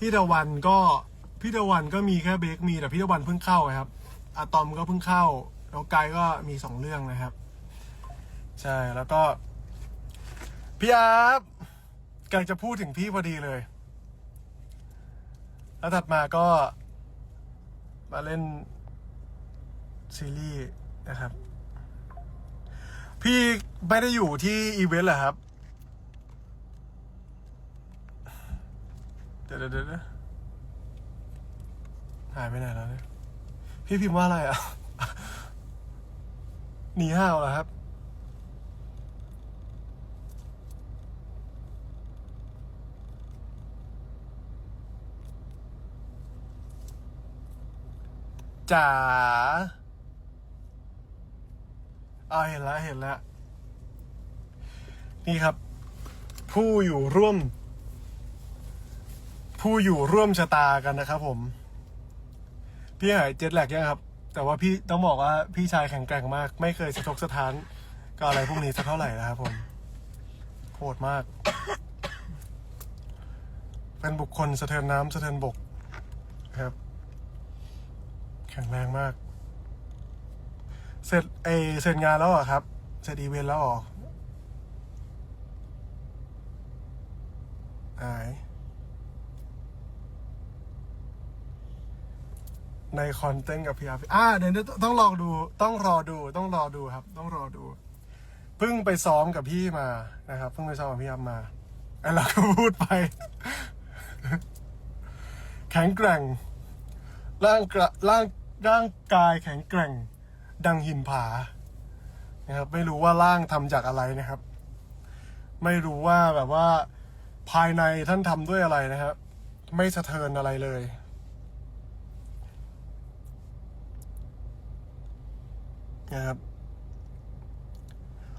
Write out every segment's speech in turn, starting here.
พี่ตะวันก็พี่ตะวันก็มีแค่เบรกมีแต่พี่ตะวันเพิ่งเข้าครับอะตอมก็เพิ่งเข้าน้องกายก็มีสองเรื่องนะครับ ใช่แล้วก็พี่อาร์กำลังจะพูดถึงพี่พอดีเลย แล้วถัดมาก็มาเล่นซีรีส์นะครับ พี่ไม่ได้อยู่ที่อีเวนต์เหรอครับ ดี๋ยวเดี๋ยวเดี๋ยวเดี๋ยวหายไปไหนแล้วเนี่ยพี่พิมพ์ว่าอะไรอะหนีห้าวเหรอครับ จ๋าอ่าเห็นแล้วเห็นแล้ว นี่ครับ ผู้อยู่ร่วม ผู้อยู่ร่วมชะตากันนะครับผม พี่หายเจ็ดแลกยังครับ แต่ว่าพี่ต้องบอกว่าพี่ชายแข็งแกร่งมาก ไม่เคยสะทกสะท้านกับอะไรพวกนี้สักเท่าไหร่นะครับผมโหดมาก เป็นบุคคลสะเทือนน้ำสะเทือนบกครับ แข็งแรงมาก เสร็จเอเสร็จงานแล้วเหรอครับ เสร็จอีเวนต์แล้วเหรอหาย ในคอนเทนต์กับพีอาร์อ่าเดี๋ยวต้องลองดูต้องรอดูต้องรอดูครับ ต้องรอดูเพิ่งไปซ้อมกับพี่มานะครับเพิ่งไปซ้อมกับพี่อาร์มาไอ้เราก็พูดไป แข็งแกร่ง ร่างกระร่างร่างกายแข็งแกร่ง ดังหินผานะครับ ไม่รู้ว่าร่างทำจากอะไรนะครับ ไม่รู้ว่าแบบว่าภายในท่านทำด้วยอะไรนะครับ ไม่สะเทือนอะไรเลย นะครับ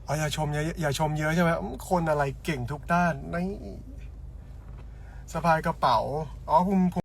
อ๋ออย่าชมอย่าอย่าชมเยอะใช่ไหมคนอะไรเก่งทุกด้านนี่สะพายกระเป๋าอ๋อภูมิ